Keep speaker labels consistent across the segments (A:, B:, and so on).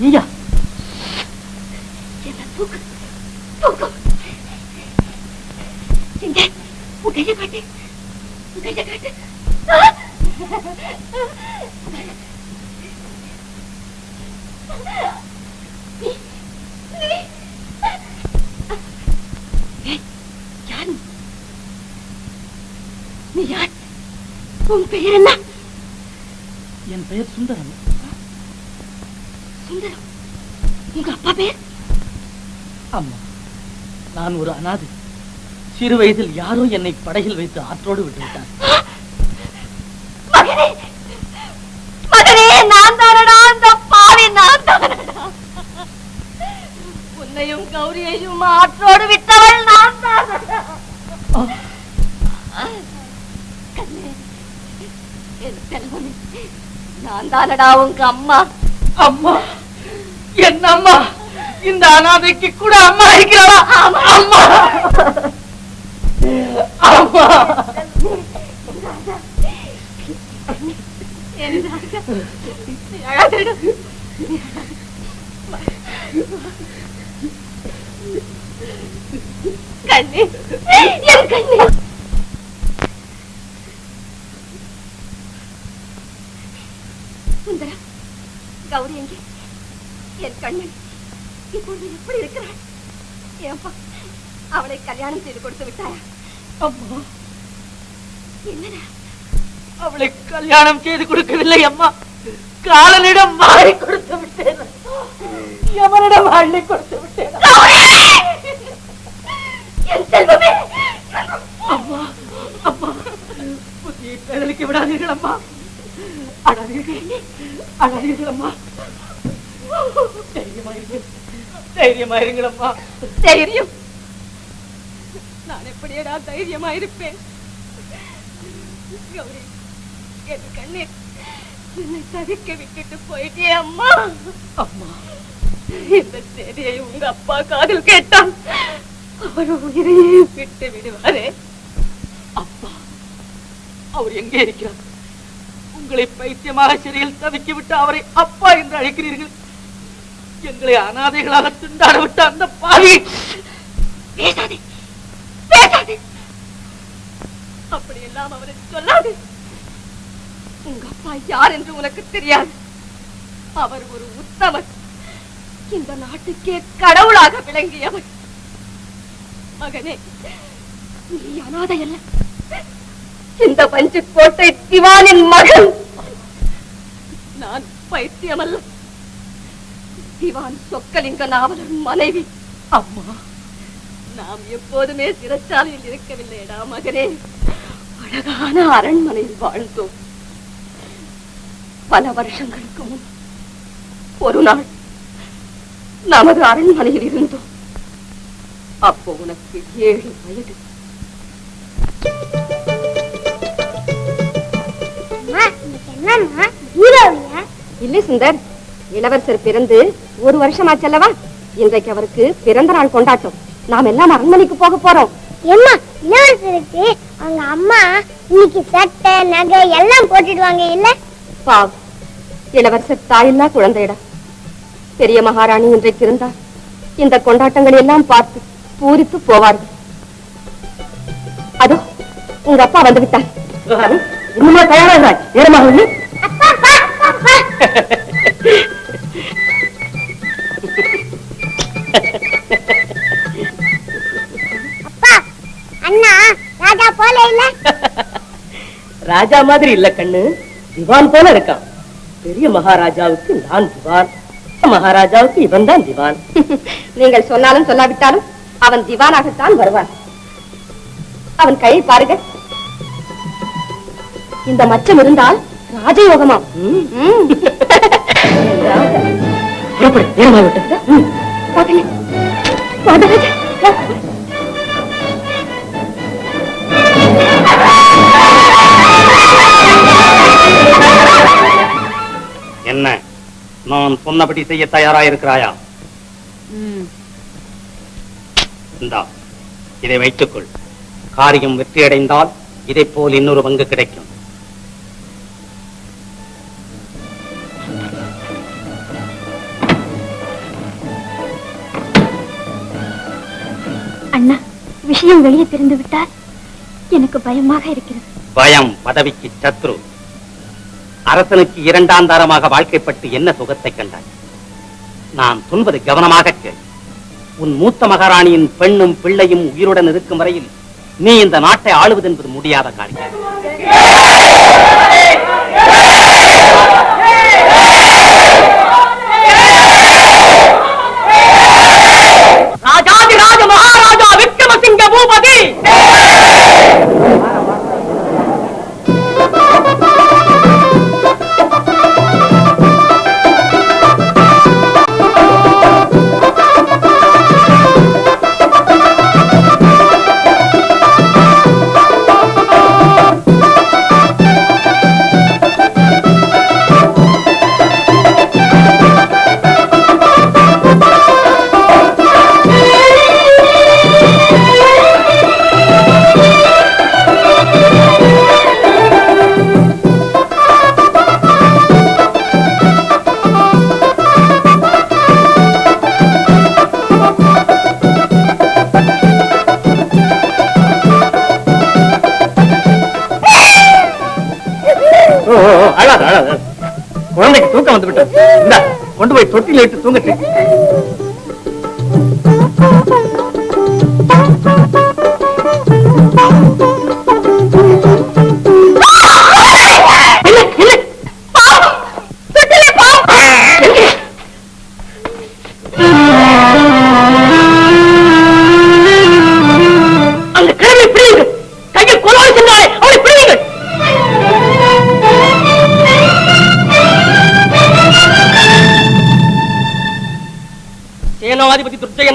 A: நீயா
B: என்ன தூக்கு தூக்கு எங்க உன் கையை காட்டு உன் கையை காட்டு ஆ! நீ, யார் உன் பெயர் என்ன
A: என் பெயர் சுந்தரம்.
B: சுந்தரம்? உங்க அப்பா
A: அம்மா நான் ஒரு அனாதை. சிறு வயதில் யாரோ என்னை படகில் வைத்து ஆற்றோடு விட்டு விட்டார்
B: மகனே மகனே நான் தானடா அந்த பாவி நான் தானடா கௌரியையும் ஆற்றோடு விட்டவள் நான் செல்வமே நான் தானடா உங்க அம்மா
A: அம்மா என் அம்மா இந்த அனாதைக்கு கூட அம்மா இருக்கிறாளா
B: ஆமா.
A: அம்மா அம்மா
B: என் ராஜா, நீ அழாதடா. கண்ணே என் கண்ணே சுந்தரா கௌரி எங்கே என் கண்ணன் இப்பொழுது எப்படி இருக்கிறாள் ஏன்பா அவளை கல்யாணம் செய்து கொடுத்து விட்டாயா
A: அம்மா.
B: என்னடா?
A: அவளை கல்யாணம் செய்து கொடுக்கவில்லை அம்மா. காலனிடம் மாறி கொடுத்து விட்டேன். எவனிடம் அள்ளி கொடுத்து விட்டேன். அம்மா அம்மா. புத்தியை பேதலிக்க விடாதீர்கள் அம்மா. அழாதீர்கள் அழாதீர்கள் அம்மா. தைரியமாயிருங்கள் தைரியமாயிருங்கள்
B: தைரியம் நான் எப்படியடா தைரியமா இருப்பேன்? கௌரி என் கண்ணே என்னை தவிக்க விட்டுட்டு போயிட்டே அம்மா.
A: அம்மா
B: இந்த செய்தியை உங்க அப்பா காதில் கேட்டான் அவர் உயிரையே விட்டு விடுவாரே.
A: அப்பா அவர் எங்கே இருக்கிறார்? உங்களை பைத்தியமாக சிறையில் தவிக்கி விட்டு அவரை அப்பா என்று அழைக்கிறீர்கள். எங்களை அனாதைகளாக திண்டாட விட்ட அந்த பாவி.
B: பேசாதே. பேசாதே. அப்படியெல்லாம் அவரை சொல்லாது. உங்க அப்பா யார் என்று உனக்கு தெரியாது. அவர் ஒரு உத்தமர் இந்த நாட்டுக்கே கடவுளாக விளங்கியவர் மகனே நீ அனாதை அல்ல. இந்த பஞ்சு கோட்டை திவானின் மகன். நான் பைத்தியம் அல்ல திவான் சொக்கலிங்க நாவலர் மனைவி.
A: அம்மா
B: நாம் எப்போதுமே சிறைச்சாலையில் இருக்கவில்லைடா மகனே. அழகான அரண்மனையில் வாழ்ந்தோம். பல வருஷங்களுக்கு முன் ஒரு நாள் நமது அரண்மனையில் இருந்தோம். அப்போ உனக்கு ஏழு வயது. இல்லை சுந்தர். இளவரசர் பிறந்து ஒரு வருஷமாச்சல்லவா? இன்றைக்கு அவருக்கு பிறந்த நாள் கொண்டாட்டம். நாம் எல்லாம் அரண்மனைக்கு போக போறோம்.
C: ஏம்மா இளவரசருக்கு அவங்க அம்மா இன்னைக்கு சட்டை நகை எல்லாம் போட்டுடுவாங்க இல்ல?
B: பாவம். இளவரசர் தாயில்லா குழந்தைடா. பெரிய மகாராணி இன்றைக்கு இருந்தார். இந்த கொண்டாட்டங்களை எல்லாம் பார்த்து பூரித்து போவார்கள். அதோ உங்க அப்பா வந்து விட்டார்.
A: இன்னுமா தயாராகிறாய் நேரமாக
C: போல இல்ல?
A: ராஜா மாதிரி இல்ல கண்ணு. திவான் போல இருக்கான். பெரிய மகாராஜாவுக்கு நான் திவான். மகாராஜாவுக்கு இவன் தான் திவான்.
B: நீங்கள் சொன்னாலும் சொல்லாவிட்டாலும் அவன் திவானாகத்தான் வருவான். அவன் கையை பாருங்க. இந்த மச்சம் இருந்தால் ராஜயோகமாம்
A: ம்.
B: ம்.
A: புறப்படு. நேரமாக விட்டது
D: நான் சொன்னபடி செய்ய தயாரா இருக்கிறாயா இந்தா இதை வைத்துக்கொள். காரியம் வெற்றியடைந்தால் இதை போல் இன்னொரு பங்கு கிடைக்கும்.
E: அண்ணா விஷயம் வெளியே தெரிந்து விட்டால் எனக்கு பயமாக இருக்கிறது.
D: பயம் பதவிக்கு சத்ரு. அரசனுக்கு இரண்டாம் தாரமாக வாழ்க்கைப்பட்டு என்ன சுகத்தை கண்டாய்? நான் சொல்வது கவனமாக கேள். உன் மூத்த மகாராணியின் பெண்ணும் பிள்ளையும் உயிருடன் இருக்கும் வரையில் நீ இந்த நாட்டை ஆளுவது என்பது முடியாத காரியம்.
F: ராஜாதிராஜ மகாராஜா விக்ரமசிங்க பூபதி!
D: குழந்தைக்கு தூக்கம் வந்து விட்டது இந்த கொண்டு போய் தொட்டில இட்டு தூங்கட்டு.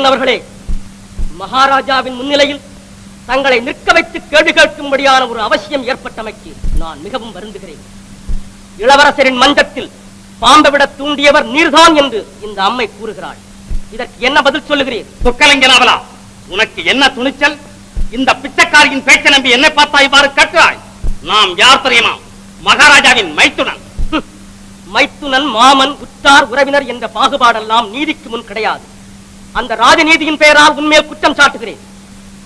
F: அவர்களே மகாராஜாவின் முன்னிலையில் தங்களை நிற்க வைத்து கேள்வி கேட்கும்படியான ஒரு அவசியம் ஏற்பட்டமைக்கு நான் மிகவும் வருந்துகிறேன். இளவரசரின் மஞ்சத்தில் பாம்பை விட தூண்டியவர் நீர்தான் என்று இந்த அம்மை கூறுகிறாள். இதற்கு என்ன பதில் சொல்லுகிறேன்
D: சொக்கலிங்கனாவலா உனக்கு என்ன துணிச்சல்? இந்த பிச்சைக்காரியின் பேச்சை நம்பி என்னை பார்த்தா இவ்வாறு கட்டுறாய் நாம் யார் தெரியுமா? மகாராஜாவின் மைத்துனன்.
F: மைத்துனன் மாமன் உற்றார் உறவினர் என்ற பாகுபாடெல்லாம் நீதிக்கு முன் கிடையாது. அந்த ராஜநீதியின் பெயரால் உன்மேல் குற்றம் சாட்டுகிறேன்.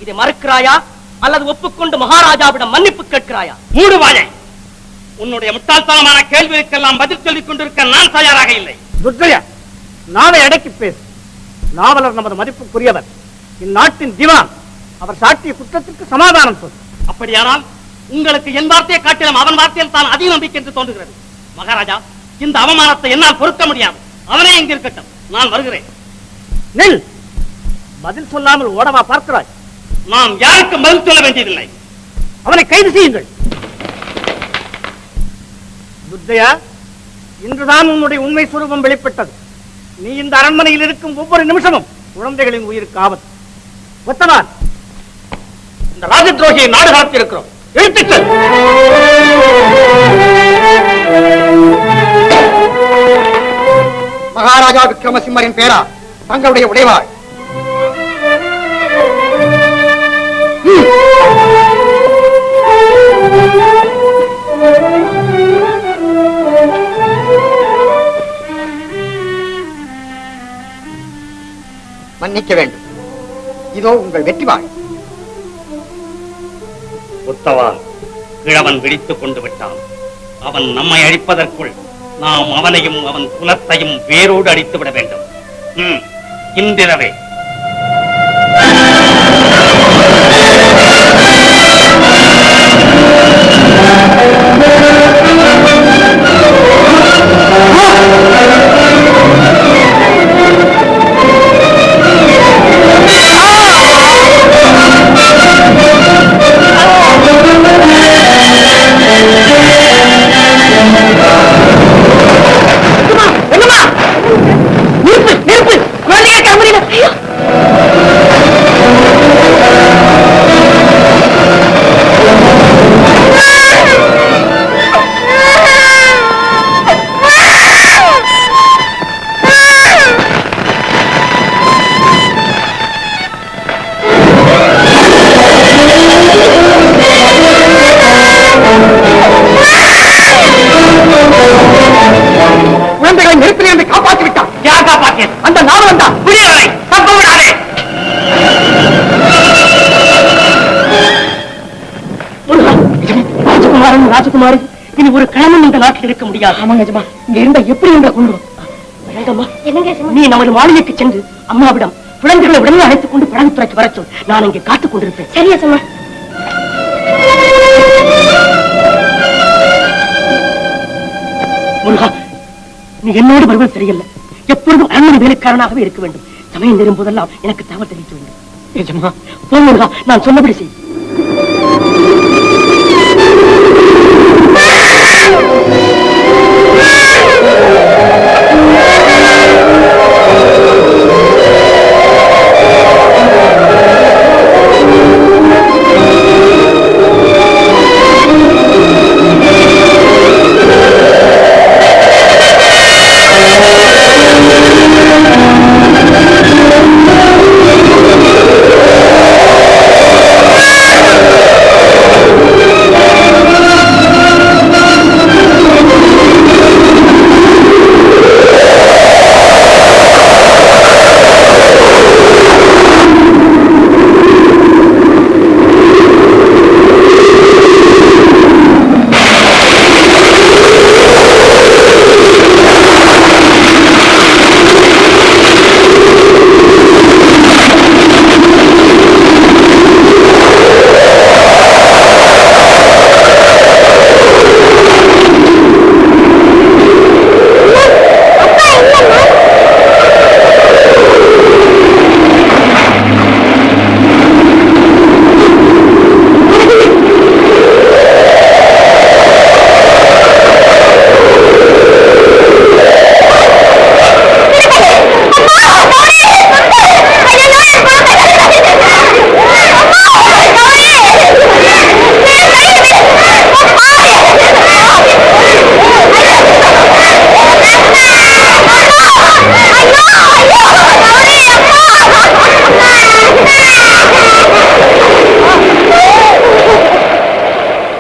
F: இதை மறுக்கிறாயா? அல்லது ஒப்புக்கொண்டு மகாராஜாவிடம் மன்னிப்பு கேட்கிறாயா?
D: மூடு வாயை. உன்னுடைய முட்டாள்தனமான கேள்விகளுக்கெல்லாம் பதில் சொல்லிக் கொண்டிருக்க நான் தயாராக இல்லை.
G: துர்ஜய நாவை அடக்கி பேசு. நாவலர் நமது மதிப்புக்குரியவர். இந்நாட்டின் திவான். அவர் சாட்டிய குற்றத்திற்கு சமாதானம் சொல்.
D: அப்படியானால் உங்களுக்கு என் வார்த்தையை காட்டிலும் அவன் வார்த்தையில் தான் அதிக நம்பிக்கை என்று தோன்றுகிறது. மகாராஜா இந்த அவமானத்தை என்னால் பொறுக்க முடியாது. அவனே எங்க இருக்கட்டும் நான் வருகிறேன்.
G: நில். பதில் சொல்லாமல் ஓடவா பார்க்கிறாய்?
D: நாம் யாருக்கும் பதில் சொல்ல வேண்டியதில்லை.
G: அவனை கைது செய்யுங்கள். துர்ஜயா இன்றுதான் உன்னுடைய உண்மை சுரூபம் வெளிப்பட்டது. நீ இந்த அரண்மனையில் இருக்கும் ஒவ்வொரு நிமிஷமும் குழந்தைகளின் உயிருக்கு ஆபத்து. ஒத்தவான்.
D: இந்த ராஜ துரோகியை நாடு கடத்தி இருக்கிறோம் எழுத்துக்கள்.
H: மகாராஜா விக்ரமசிம்மரின் பேரா. தங்களுடைய உடைவாள். மன்னிக்க வேண்டும். இதோ உங்கள் வெற்றி வாழ்
D: உத்தவா கிழவன் விழித்துக் கொண்டு விட்டான். அவன் நம்மை அழிப்பதற்குள் நாம் அவனையும் அவன் குலத்தையும் வேரோடு அடித்துவிட வேண்டும்.
F: 힘들어래
I: இனி ஒரு கிழமை இந்த நாட்டில் இருக்க முடியாது. ஆமாங்க ஜமா இங்க இருந்தா எப்படி எங்களை கொண்டு வழங்கம்மா
J: என்னங்க சும்மா
I: நீ நமது மாளிகைக்கு சென்று அம்மாவிடம் குழந்தைகளை உடனே அழைத்துக் கொண்டு படகுத்துறைக்கு வரச் சொல். நான் இங்கே காத்துக் கொண்டிருப்பேன்.
J: சரியா சும்மா
I: முருகா நீ என்னோடு வருவது சரியில்லை. எப்பொழுதும் அரண்மனை வேலைக்காரனாகவே இருக்க வேண்டும். சமயம் நேரும் போதெல்லாம் எனக்கு தகவல் தெரிவிக்க வேண்டும்
K: நிஜமா
I: போ முருகா நான் சொன்னபடி செய்.